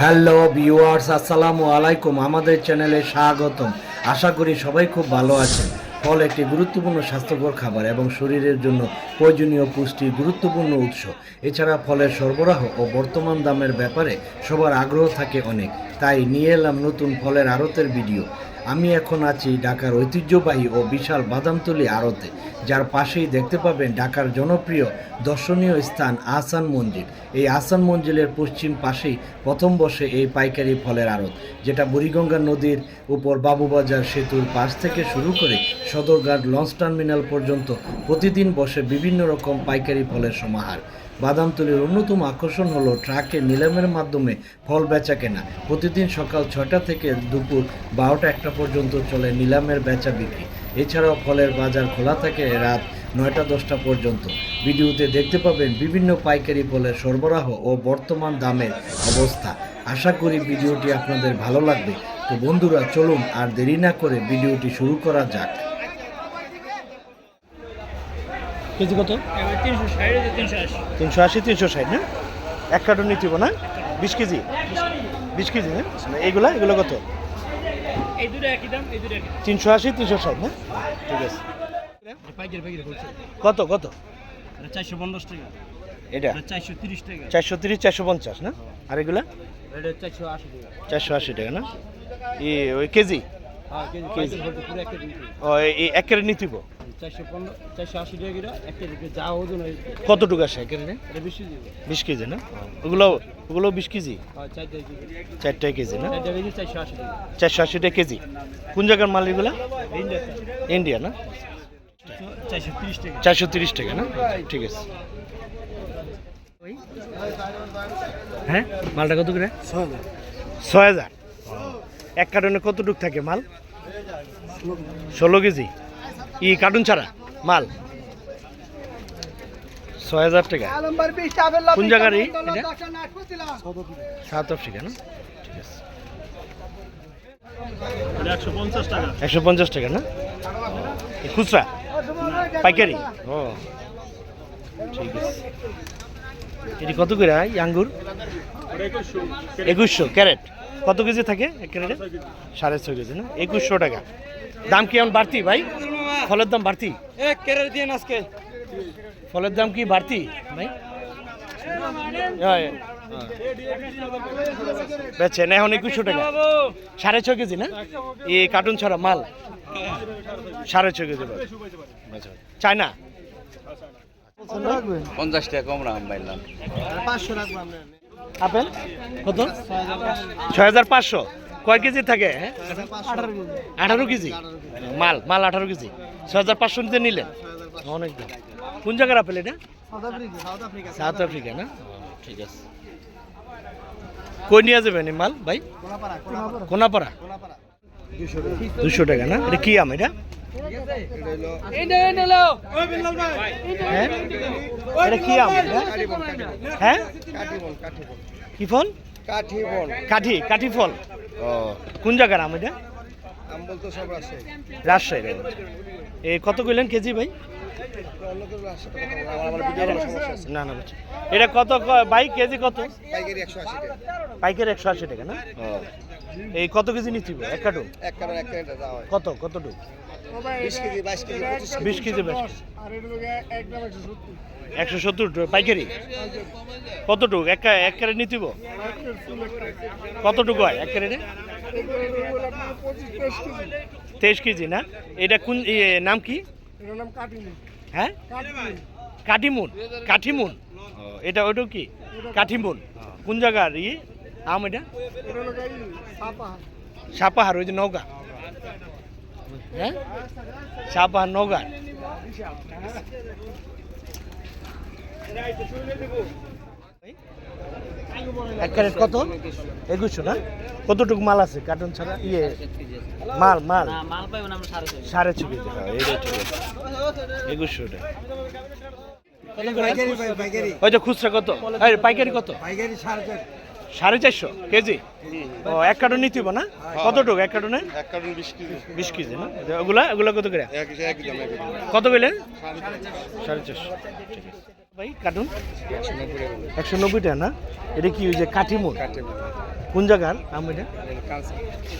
Hello viewers আসসালামু আলাইকুম। আমাদের চ্যানেলে স্বাগতম। আশা করি সবাই খুব ভালো আছেন। ফল একটি গুরুত্বপূর্ণ স্বাস্থ্যকর খাবার এবং শরীরের জন্য প্রয়োজনীয় পুষ্টি গুরুত্বপূর্ণ উৎস। এছাড়া ফলের সরবরাহ ও বর্তমান দামের ব্যাপারে সবার আগ্রহ থাকে অনেক। তাই নিয়ে এলাম নতুন ফলের আড়তের ভিডিও আমি এখন আছি ঢাকার ঐতিহ্যবাহী ও বিশাল বাদামতলি আড়তে, যার পাশেই দেখতে পাবেন ঢাকার জনপ্রিয় দর্শনীয় স্থান আহসান মঞ্জিল। এই আহসান মঞ্জিলের পশ্চিম পাশেই প্রথম বসে এই পাইকারি ফলের আড়ত, যেটা বুড়িগঙ্গা নদীর উপর বাবুবাজার সেতুর পাশ থেকে শুরু করে সদরঘাট লঞ্চ টার্মিনাল পর্যন্ত প্রতিদিন বসে বিভিন্ন রকম পাইকারি ফলের সমাহার। বাদামতলির অন্যতম আকর্ষণ হলো ট্রাকে নিলামের মাধ্যমে ফল বেচা কেনা। প্রতিদিন সকাল ছয়টা থেকে দুপুর বারোটা একটা পর্যন্ত চলে নিলামের বেচা বিক্রি। এছাড়াও ফলের বাজার খোলা থাকে রাত নয়টা দশটা পর্যন্ত। ভিডিওতে দেখতে পাবেন বিভিন্ন পাইকারি ফলের সরবরাহ ও বর্তমান দামের অবস্থা। আশা করি ভিডিওটি আপনাদের ভালো লাগবে। তো বন্ধুরা, চলুন আর দেরি না করে ভিডিওটি শুরু করা যাক। কেজি কত? তিনশো আশি তিনশো ষাট না? এক কার্টন নিতে না? বিশ কেজি? বিশ কেজি না? এইগুলা এগুলো কত? তিনশো আশি তিনশো ষাট না? ঠিক আছে। কত কত? চারশো পঞ্চাশ টাকা এটা? এটা চারশো তিরিশ টাকা চারশো তিরিশ চারশো পঞ্চাশ না? আর এগুলা? চারশো আশি টাকা। চারশো আশি টাকা না? ই ওই কেজি? KG KG. বলতে এক কেজি ও এক কেজি নিতিব চারশো পনেরো চারশো আশি টাকা কিলো এক কেজি যা ওজন কতটুকু আসে এক কেজি? এটা বেশি কেজি না? ওগুলো ওগুলো বিশ কেজি? হ্যাঁ চারটে কেজি। চারটায় কেজি না? চারশো আশি টাকা। চারশো আশি টাকা কেজি। কোন জায়গার মাল এগুলা? ইন্ডিয়া। ইন্ডিয়া না? চারশো তিরিশ টাকা। চারশো তিরিশ টাকা না? ঠিক আছে। হ্যাঁ? মালটা কত করে? ছয় হাজার। এক কার্টনে কতটুক থাকে মাল? ষোলো কেজি। ই কার্টুন ছাড়া? মাল? ছয় হাজার টাকা। কোন জায়গার এই? এটা? সাউথ আফ্রিকা, না? ঠিক আছে। একশো পঞ্চাশ টাকা, না? খুচরা? পাইকারি? ও, ঠিক আছে। এটি কত করে আঙ্গুর? একুশশো, ক্যারেট? কত কেজি থাকে এক ক্যারেটে সাড়ে ছয় কেজি না? একুশশো টাকা। দাম কি এখন বাড়তি ভাই? ফলের দাম বাড়তি? এক কেরার দিয়ে আজকে। ফলের দাম কি বাড়তি ভাই? হ্যাঁ, বেচেন এখন একুশশো টাকা। সাড়ে ছয় কেজি না? এই কার্টুন ছাড়া মাল। সাড়ে ছয় কেজি আচ্ছা চায়না? পঞ্চাশ টাকা কম রাখলাম পাইলাম আপেল? কত? ছয় হাজার পাঁচশো। কয় কেজি থাকে? আঠারো কেজি। মাল মাল আঠারো কেজি। ছয় হাজার পাঁচশো নিতে নিলেন? অনেক দাম। কোন জায়গার আপেল এটা? South Africa. না? ঠিক আছে। কই নিয়ে যাবেন মাল ভাই? কোনাপাড়া। দুশো টাকা না? এটা কি আম এটা? হ্যাঁ? এটা হ্যাঁ? ফল? কাঠি বল কাঠি কাঠি ফল। কোন জায়গার রাজশাহী এ কত কইলেন কেজি ভাই? না না এটা কত ক- ভাই, কেজি কত? পাইকারি একশো আশি টাকা। একশো আশি টাকা না? এই কত কেজি নিচ্ছি এক কার্টুন? এক কারণ এক হয়। কত কতটুকু? বিশ কেজি বাইশ কেজি পঁচিশ কেজি। বিশ কেজি বেশ একশো সত্তর। পাইকারি? কতটুকু? এক এক ক্যারেট নিতিব কতটুকু হয় এক ক্যারেটে তেইশ কেজি না? এটা কোন ইয়ে, নাম কি? হ্যাঁ? কাঠিমুন? কাঠিমুন এটা ওইটাও কি? কাঠিমুন। কোন জায়গার ই? আম এটা? সাপাহার ওই যে নৌকা। হ্যাঁ? সাপাহার নৌকা। এক ক্যারেট কত? একুশশো না? কতটুকু মাল আছে? কার্টন ছাড়া? ইয়ে। মাল মাল। মাল পাইবেন আমরা সাড়ে ছয়। কেজি হ্যাঁ একুশশো টাকা ওই যে খুচরা কত? পাইকারি কত? সাড়ে চারশো কেজি? ও এক কার্টন নিতে হবে না? কতটুকু এক কার্টনে? এক কারণ বিশ কেজি। বিশ কেজি না? ওগুলা ওগুলা কত করে? কত কইলেন সাড়ে চারশো। ভাই কার্টুন? একশো নব্বই টাকা না? এটা কি ওই যে কাঠিমুন কোন জায়গার? আম এটা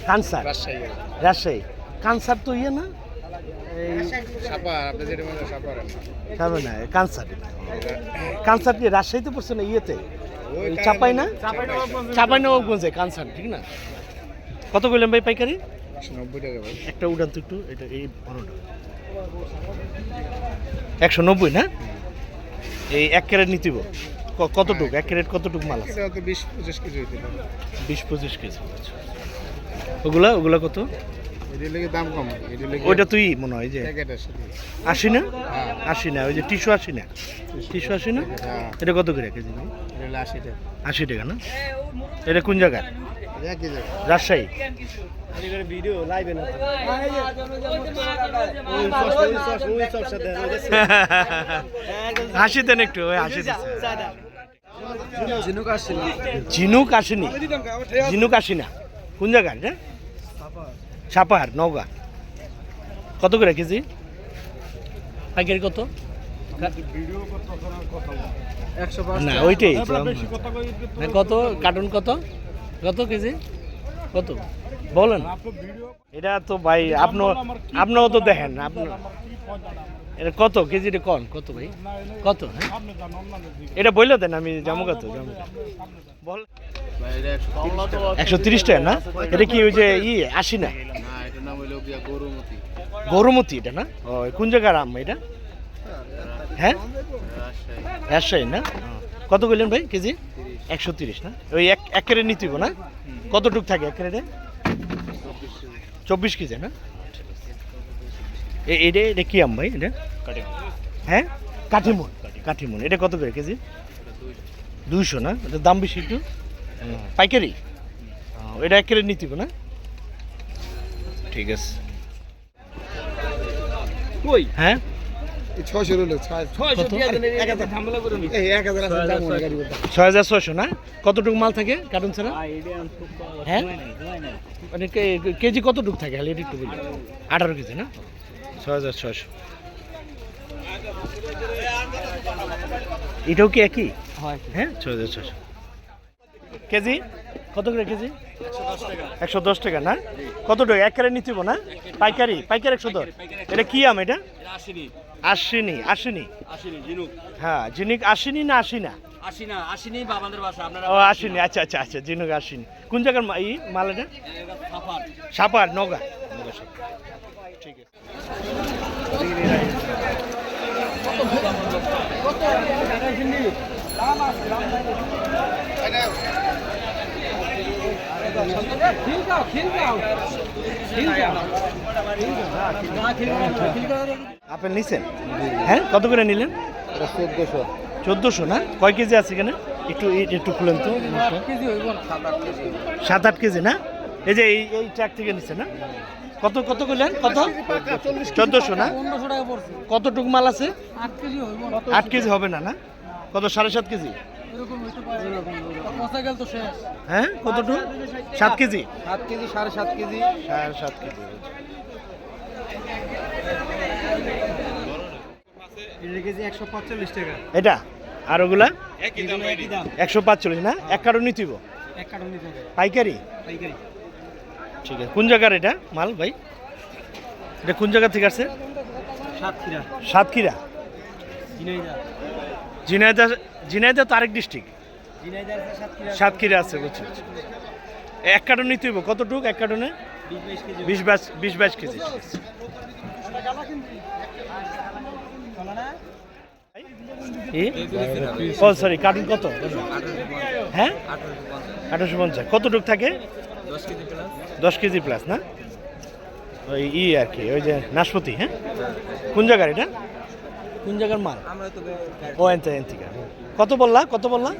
কানসার। রাজশাহী। রাজশাহী। কানসার তো ইয়ে না? হয় কানসার। কানসার কি রাজশাহীতে পড়ছে না ইয়েতে? চাপাই না? চাপাই না। ওগঞ্জে কানসার ঠিক না? কত করলেন ভাই পাইকারি? নব্বই টাকা ভাই। একটা উড়ান তো একটু এটা এই বড়টা একশো নব্বই না? এই এক ক্যারেট নিতিব কতটুক? এক ক্যারেট কতটুক মাল আছে? বিশ পঁচিশ কেজি বিশ পঁচিশ কেজি আচ্ছা। ওগুলা ওগুলা কত? দাম কম। ওইটা তুই মনে হয় যে প্যাকেটের আশি না? আশি না ওই যে টিস্যু আশি না? টিস্যু আশি না? হ্যাঁ এটা কত করে কেজি? আশি টাকা। আশি টাকা না? এটা কোন জায়গায়? রাজশাহী? ভিডিও লাইভে না। হাসি দেন একটু ওই হাসি ঝিনুক আসছিল। ঝিনুক আসেনি। ঝিনুক আসি না কোন জায়গায় এটা? সাপাহার নৌকা কত করে কেজি? পাইকারি কত? না, ওইটাই কত? কার্টুন কত? কত কেজি? কত? বলেন। এটা তো ভাই আপনার আপনিও তো দেখেন আপনার এটা কত? কেজিটা কন? কত ভাই? কত? হ্যাঁ? এটা বললে দেন, আমি যাব কত যাব বল। একশো তিরিশ টাকা না? এটা কি ওই যে ই, আশি না? গরুমতি এটা না? ও কোন জায়গার আম এটা? হ্যাঁ? রাজশাহী না? কত কইলেন ভাই কেজি? একশো তিরিশ না? ওই এক এক কেরে নিতে হইবো না? কতটুক থাকে এক কেরেটে চব্বিশ কেজি না? এটা এটা কি আম ভাই এটা? হ্যাঁ? কাঠিমুন। কাঠিমুন। এটা কত করে কেজি? দুইশো না? এটা দাম বেশি একটু? পাইকারি? এটা এক নিতে হইবো না? ঠিক আছে। কই? হ্যাঁ? ছয় হাজার। নি ছয়শো। কতটুকু মাল থাকে কার্টুন ছাড়া? হ্যাঁ? মানে কেজি কতটুকু থাকে? একটু আঠারো কেজি না? হাজার ছয়শো। এটাও কি একই? হয়। হ্যাঁ? ছয় হাজার ছয়শো। কেজি? কত করে কেজি? একশো দশ টাকা না? কত টাকা? এক কারে নিতে না? পাইকারি? পাইকারি একশো দশ? এটা কি আম এটা? আসেনি আশিনি আশিনি। হ্যাঁ জিনিক আশিনি না আশি না ও আসেনি আচ্ছা আচ্ছা আচ্ছা জিনুক আসেনি কোন জায়গার মা- এই মাল এটা? সাপার নগা। গাও আপেল নিছেন? হ্যাঁ কত করে নিলেন? চোদ্দশো চোদ্দোশো না? কয় কেজি আছে এখানে? একটু একটু খুলেন তো। সাত আট কেজি না? এই যে এই এই ট্র্যাক থেকে নিচ্ছে না? কত কত করলেন? কত? চোদ্দোশো না? পনেরোশো টাকা পড়ছে। কতটুকু মাল আছে? আট কেজি হইব আট কেজি হবে না না? কত সাড়ে সাত কেজি? এরকম হইতে পারে। এরকম তো শেষ। হ্যাঁ কতটুকু? সাত কেজি। সাত কেজি সাড়ে সাত কেজি। সাড়ে সাত কেজি। এটা কেজি একশো পঁয়তাল্লিশ টাকা। এটা? আর ওগুলা? একশো পাঁচচল্লিশ না? এক পাইকারি? পাইকারি। ঠিক আছে। কোন জায়গার এটা? মাল ভাই? এটা কোন জায়গা থেকে আসছে? সাতক্ষীরা। সাতক্ষীরা। ঝিনাইদা ঝিনাইদা তো আরেক ডিস্ট্রিক্ট সাতক্ষীরা আছে। বুঝছি। এক কার্টন নিতে হইব। কতটুক এক কার্টনে? বিশ বাইশ বিশ বাইশ কেজি? ও সরি কার্টুন কত? হ্যাঁ? আঠারোশো পঞ্চাশ। কতটুক থাকে? দশ কেজি প্লাস না? ওই ই আর কি ওই যে নাশপতি হ্যাঁ? কোন জায়গার এটা? কোন জায়গার মাল? আমরা তো ও এনতে এনতিকা কত বললা কত বললা?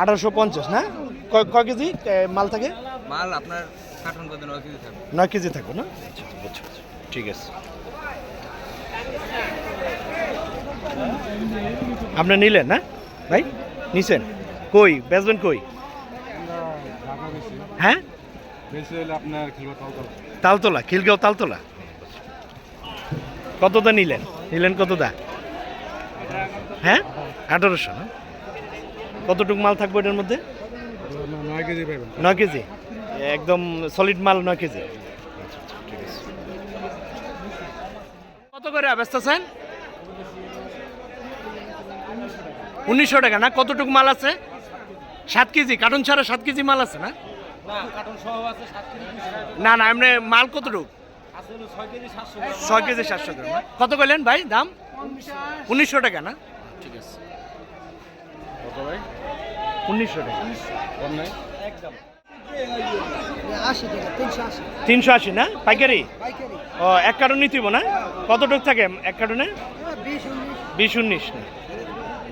আঠারোশো পঞ্চাশ। না? কয় কয় কেজি মাল থাকে? মাল আপনার নয় কেজি থাকবে। না? আচ্ছা, বুঝছি, বুঝছি। ঠিক আছে। আপনি নিলেন না? ভাই নিছেন? কই বেচবেন কই? হ্যাঁ? আপনার তালতলা। খিলগাঁও তালতলা? কতটা নিলেন? নিলেন কতটা হ্যাঁ? আঠারোশো না? কতটুক মাল থাকবে এটার মধ্যে? নয় কেজি নয় কেজি? একদম সলিড মাল নয় কেজি। কত করে ব্যস্ত আছেন উনিশশো টাকা না? কতটুকু মাল আছে? সাত কেজি কার্টুন ছাড়া সাত কেজি মাল আছে না? না। না, এমনি মাল কতটুকু? ছয় কেজি সাতশো ছয় গ্রাম কত করলেন ভাই দাম? উনিশশো টাকা, না? ঠিক আছে। উনিশশো টাকা। তিনশো আশি, না? পাইকারি? ও, এক কার্টুন নিতে না? কতটুক থাকে এক কার্টুনে বিশ উনিশ, না?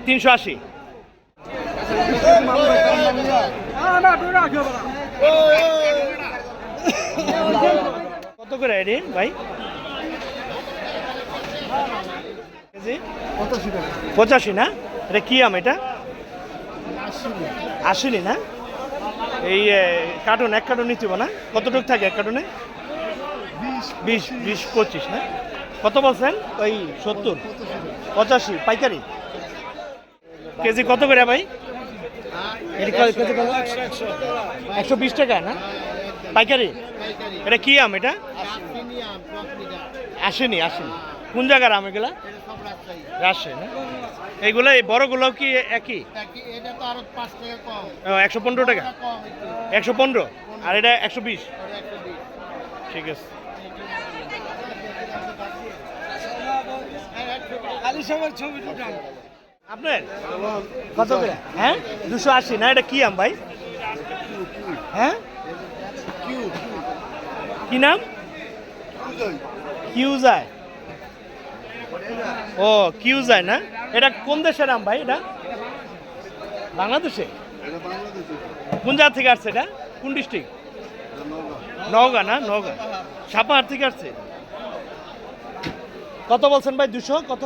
তিনশো আশি। কত করে এটি ভাই? কেজি? পঁচাশি না? এটা কি আম এটা? আশিনি না? এই কার্টুন, এক কার্টুন নিতে না? কতটুকু থাকে এক কার্টুনে? বিশ বিশ, পঁচিশ না? কত বলছেন? ওই সত্তর। পঁচাশি, পাইকারি। কেজি কত করে ভাই? একশো বিশ টাকা, না? পাইকারি? এটা কি আম এটা? আসেনি আসেনি কোন জায়গার আম এগুলা? রাজশাহী, না? এইগুলো, এই বড়গুলো কি একই? একশো পনেরো টাকা? একশো পনেরো? আর এটা একশো বিশ? ঠিক আছে। আলি সাহেবের ছবি আপনার? কত করে? হ্যাঁ? দুশো আশি, না এটা কি আম ভাই? হ্যাঁ? কি নাম? কিউজায় ও কিউজায় না? এটা কোন দেশের আম ভাই এটা? বাংলাদেশে? কোন জায়গা থেকে আসছে এটা? কোন ডিস্ট্রিক্ট? নওগাঁ না? নওগাঁ। সাপাহার থেকে আসছে? কত বলছেন ভাই? দুশো? কত?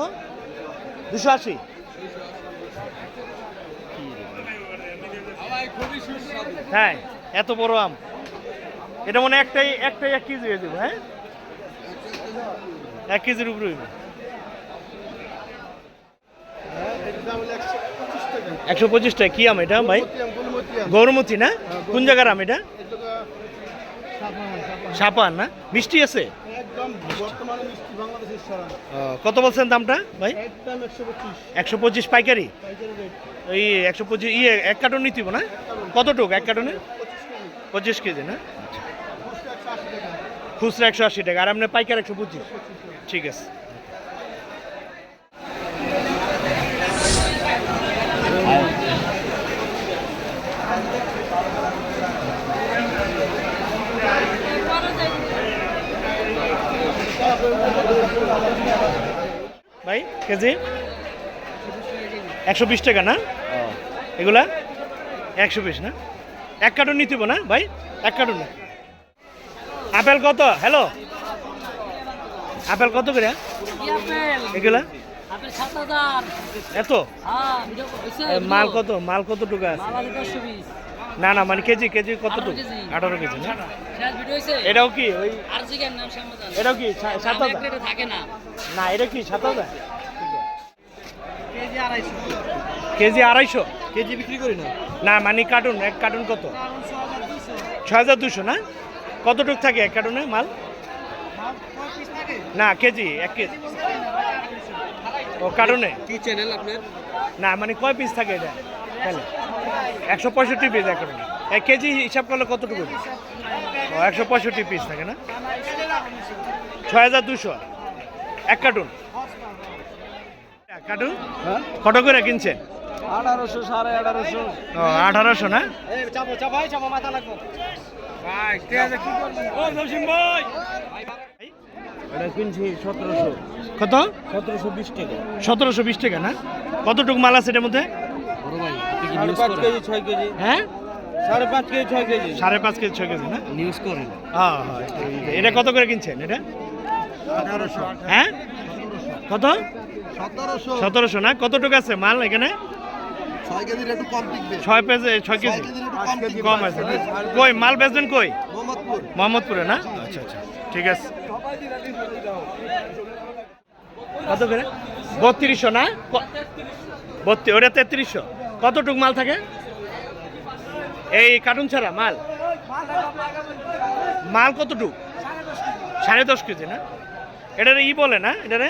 দুশো আশি? হ্যাঁ এত বড় আম। এটা মনে একটাই একটাই এক কেজি হয়ে যাবে হ্যাঁ? এক কেজির উপরে হইবে। একশো পঁচিশ টাকা। কি আম এটা ভাই? গৌরমতি না? কোন জায়গার আম এটা? সাপান না? মিষ্টি আছে? একদম বর্তমানে মিষ্টি বাংলাদেশের সারা। কত বলছেন দামটা ভাই? একদম একশো পঁচিশ। একশো পঁচিশ পাইকারি? ওই একশো পঁচিশ ইয়ে এক কার্টন নিতে না? কতটুক এক কার্টনে? পঁচিশ কেজি। না? খুচরা একশো আশি টাকা। আর আপনার পাইকার একশো পঁচিশ। ঠিক আছে ভাই কেজি? একশো বিশ টাকা না? এগুলা? একশো বিশ না? এক কার্টুন নিতে না ভাই? এক কার্টুন না। আপেল কত? হ্যালো আপেল কত করে? এগুলা? এত? হ্যাঁ মাল কত? মাল কত টাকা আছে? না না মানে কেজি কেজি কতটুকু আঠারো কেজি। আঠারো কেজি না? এটাও কি? ওই এটাও কি? সাত হাজার? না এটা কি সাত হাজার? কেজি আড়াইশো। কেজি আড়াইশো? কেজি বিক্রি করি না। না মানে কার্টুন এক কার্টুন কত? ছয় হাজার দুশো না? কতটুক থাকে এক কার্টুনে মাল? না কেজি এক কেজি। ও কার্টুনে? কি চ্যানেল আপনার? না মানে কয় পিস থাকে এটা? তাহলে। একশো পঁয়ষট্টি পিস এক কার্টুনে। এক কেজি হিসাব করলে কতটুকু? ও একশো পঁয়ষট্টি পিস থাকে না? ছয় হাজার দুশো এক কার্টুন? এক হ্যাঁ? কত করে কিনছেন আঠারোশো সাড়ে আঠারোশো। ও আঠারোশো না? চাপো চাপাই চাপো মাথা লাগবো। ভাই ঠিক আছে? কি করবেন ভাই। এটা কিনছি সতেরোশো। কত? সতেরোশো বিশ টাকা। সতেরোশো বিশ টাকা না? কতটুকু মাল আছে এটার মধ্যে? পাঁচ কেজি ছয় কেজি। হ্যাঁ? সাড়ে পাঁচ কেজি ছয় কেজি। সাড়ে পাঁচ কেজি ছয় কেজি না? নিউজ করেন। হ্যাঁ হ্যাঁ এটা কত করে কিনছেন এটা? আঠারোশো। হ্যাঁ? কত? সতেরোশো। সতেরোশো না? কতটুকু আছে মাল এখানে? ছয় পেজে ছয় কেজি। কম আছে কই মাল বেচবেন কই? মোহাম্মদপুর। মোহাম্মদপুরে না? আচ্ছা আচ্ছা। ঠিক আছে। কত করে? বত্রিশশো না? ওটা তেত্রিশশো। কতটুক মাল থাকে? এই কার্টুন ছাড়া মাল? মাল কতটুক? সাড়ে দশ কেজি না? এটারে ই বলে না? এটারে?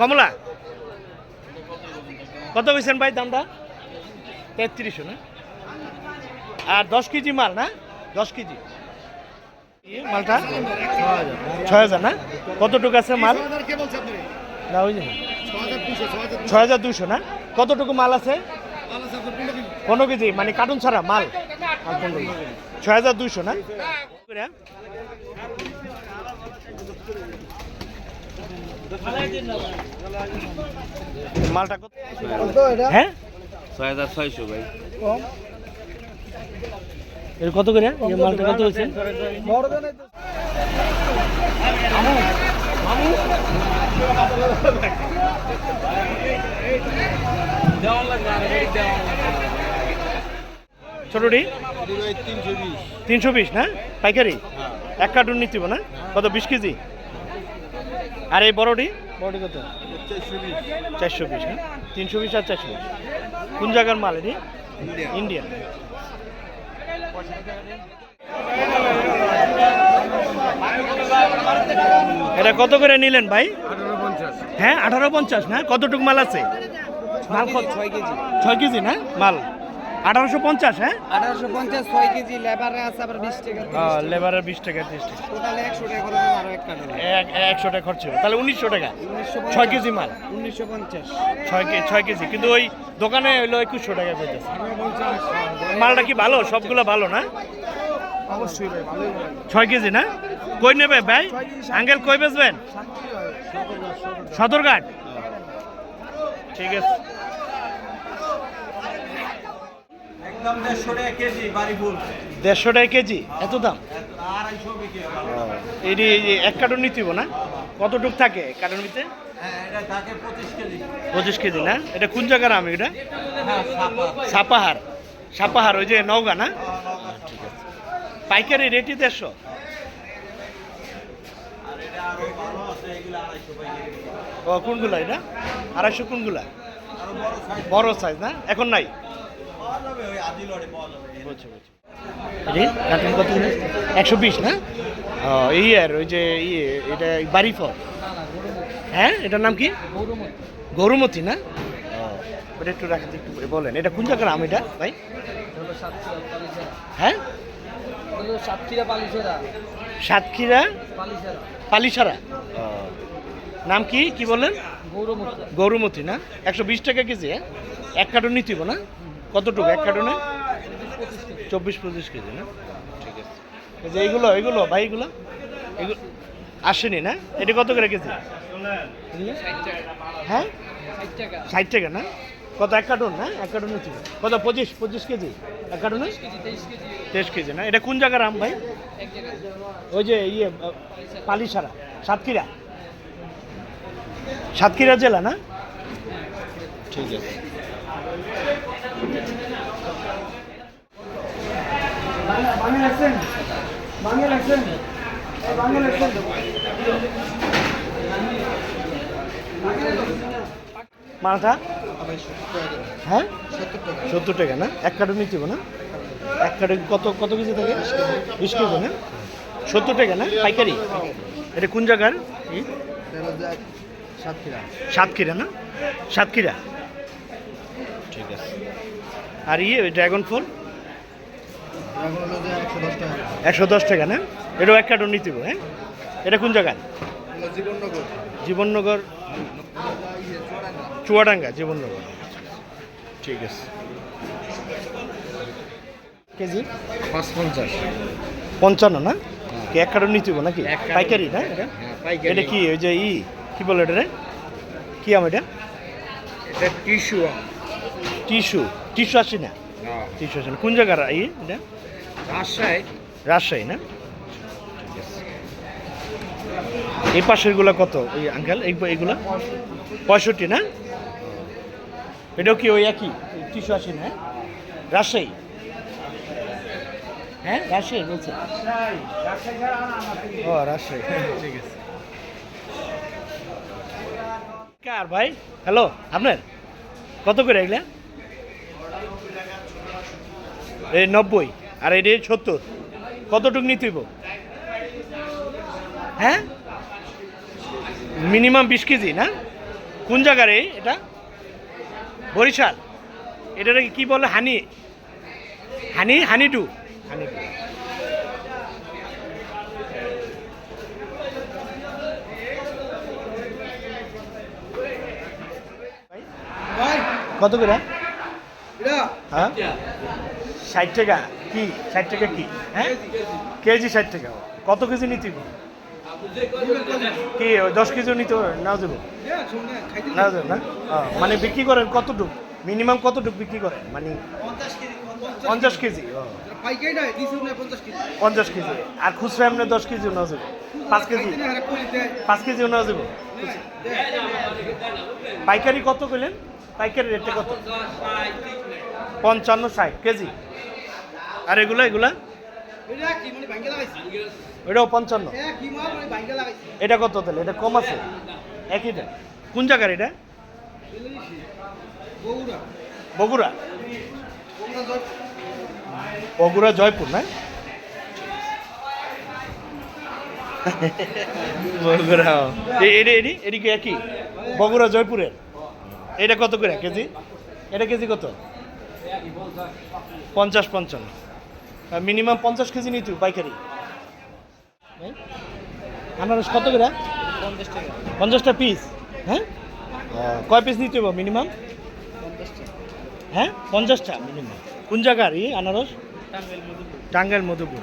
কমলা? কত পেয়েছেন ভাই দামটা? তেত্রিশশো, না? আর দশ কেজি মাল, না? দশ কেজি। মালটা? ছয় হাজার, না? কতটুকু আছে মাল? না, ওই যে হাজার দুশো না? কতটুকু মাল আছে? পনেরো কেজি মানে কার্টুন ছাড়া মাল। ছয় হাজার দুশো না? মালটা হ্যাঁ? ছয় হাজার ছয়শো ভাই। এর কত করে? এই মালটা কত হয়েছে? ছোটটি তিনশো বিশ। না? পাইকারি? এক কার্টুন নিতে না? কত? বিশ কেজি? আর এই বড়টি? বড়টি কত? চারশো বিশ না তিনশো বিশ আর চারশো বিশ। কোন জায়গার মাল এটি? ইন্ডিয়া। এটা কত করে নিলেন ভাই? হ্যাঁ আঠারো পঞ্চাশ না? কতটুক মাল আছে? মাল কত? ছয় কেজি। ছয় কেজি না? মাল। আঠারোশো পঞ্চাশ হ্যাঁ? আঠারোশো পঞ্চাশ ছয় কেজি লেবারে আছে আবার বিশ টাকা লেবারের বিশ টাকা ত্রিশ টাকা। টোটালে একশো টাকা খরচ আরও এক একশো টাকা খরচ হবে তাহলে উনিশশো টাকা। ছয় কেজি মাল। উনিশশো পঞ্চাশ। ছয় কেজি ছয় কেজি। কিন্তু ওই দোকানে হইল একুশশো টাকা পেয়েছে মালটা কি ভালো? সবগুলো ভালো না? অবশ্যই ছয় কেজি না? কই নেবে ভাই? আঙ্কেল কই বেচবেন? সদরঘাট? ঠিক আছে। দেড়শো টাকা কেজি বাড়ি ফুল দেড়শো টাকা কেজি? এত দাম? আড়াইশো এটি এই এক কার্টন নিতে না? কতটুক থাকে কার্টন নিতে? হ্যাঁ পঁচিশ কেজি। না? এটা কোন জায়গার আম এটা? হ্যাঁ সাপাহার। সাপাহার। ওই যে নওগাঁ না? ঠিক আছে। পাইকারি রেটই দেড়শো। ও কোনগুলা এটা? আড়াইশো কোনগুলা? বড় সাইজ না? এখন নাই? একশো বিশ না? এই আর ওই যে ইয়ে এটা বাড়ি ফল হ্যাঁ এটার নাম কি? গৌরমতি না? ও ওটা একটু রাখতে একটু বলেন। এটা কোন জায়গার আম এটা ভাই? হ্যাঁ? সাতক্ষীরা পালিশেরা। সাতক্ষীরা পালিশেরা। পালিসারা নাম কি কি গৌরমুক্ত গৌরমতি। না? একশো বিশ টাকা কেজি হ্যাঁ? এক কার্টুন নিতে না? কতটুকু? এক কার্টুনে? চব্বিশ পঁচিশ কেজি না? ঠিক আছে। এই যে এইগুলো এইগুলো ভাই এগুলো? এগুলো আসেনি না? এটা কত করে কেজি? হ্যাঁ? ষাট টাকা। না? কত এক কার্টুন না? এক কার্টুন হবে। কত? পঁচিশ পঁচিশ কেজি? এক কার্টুনে? তেইশ কেজি না? এটা কোন জায়গার আম ভাই? ওই যে ইয়ে পালিসারা সাতক্ষীরা। সাতক্ষীরা জেলা না? ঠিক আছে। মালটা? হ্যাঁ? সত্তর টাকা না? এক কার্টুন নিতে হবে না? এক কার্টুন কত কত কেজি থাকে? বিশ কেজি না? সত্তর টাকা না? পাইকারি? এটা কোন জায়গার? সাতক্ষীরা। না? সাতক্ষীরা। ঠিক আছে। আর ইয়ে ড্রাগন ফল একশো দশ টাকা। না? এটাও এক কার্টুন নিতে হ্যাঁ? এটা কোন জায়গার হলো জীবননগর। জীবননগর চুয়াডাঙ্গা জীবননগর। ঠিক আছে। কেজি? পাঁচ পঞ্চাশ পঞ্চান্ন না? কি এক কার্টুন নিতে নাকি? পাইকারি না এটা? এটা কি ওই যে ই কি বলে এটা রে কি আম এটা? এটা টিস্যু টিস্যু টিস্যু আসি না? টিস্যু আসি না। কোন জায়গার ই এটা? রাজশাহী। রাজশাহী, না। এই পাশেরগুলা কত এই আঙ্কেল এইগুলা পঁয়ষট্টি, না? এটাও কি ওই একই? টিস্যু আসি না? রাজশাহী? হ্যাঁ রাজশাহী বলছে। ও, রাজশাহী। ঠিক আছে কার ভাই? হ্যালো আপনার? কত করে এগুলা? এই নব্বই। আর এটা সত্তর। কতটুক নিতে হইব? হ্যাঁ? মিনিমাম বিশ কেজি না? কোন জায়গার এই? এটা? বরিশাল। এটাকে কি বলে? Honey. Honey? Honey two. Honey two. কত করে? হ্যাঁ? ষাট টাকা। কি? ষাট টাকা কি? হ্যাঁ? কেজি ষাট টাকা। কত কেজি নিতে? কি দশ কেজি নিতে? নাও দেবো। না দেবো না? মানে বিক্রি করেন কতটুক? মিনিমাম কতটুক বিক্রি করেন? মানে পঞ্চাশ কেজি ও, পাইকাই নাই দিছো না 50 কেজি পঞ্চাশ কেজি। আর খুচরা এমনি দশ কেজি নাও দেবো। পাঁচ কেজি। না পাঁচ কেজি নাও দেবো। পাইকারি কত করলেন পাইকারি রেটটা কত? পঞ্চান্ন ষাট কেজি। আর এগুলা এগুলা? এটা মানে এটাও পঞ্চান্ন। এ কি মাল মানে এটা কত তাহলে এটা কম আছে? একইটা কোন জায়গার এটা? বগুড়া। বগুড়া? বগুড়া জয় বগুড়া জয়পুর না? বগুড়া। এডি এডি এডি কি একই? বগুড়া জয়পুরের? এটা কত করে? কেজি? এটা কেজি কত? পঞ্চাশ পঞ্চান্ন। মিনিমাম পঞ্চাশ কেজি নিতে পাইকারি। এই? আনারস কত করে? পঞ্চাশটা পিস হ্যাঁ? কয় পিস নিতে হবে মিনিমাম হ্যাঁ? পঞ্চাশটা মিনিমাম কোন জায়গার ই আনারস? টাঙ্গাইল মধুপুর। টাঙ্গাইল মধুপুর।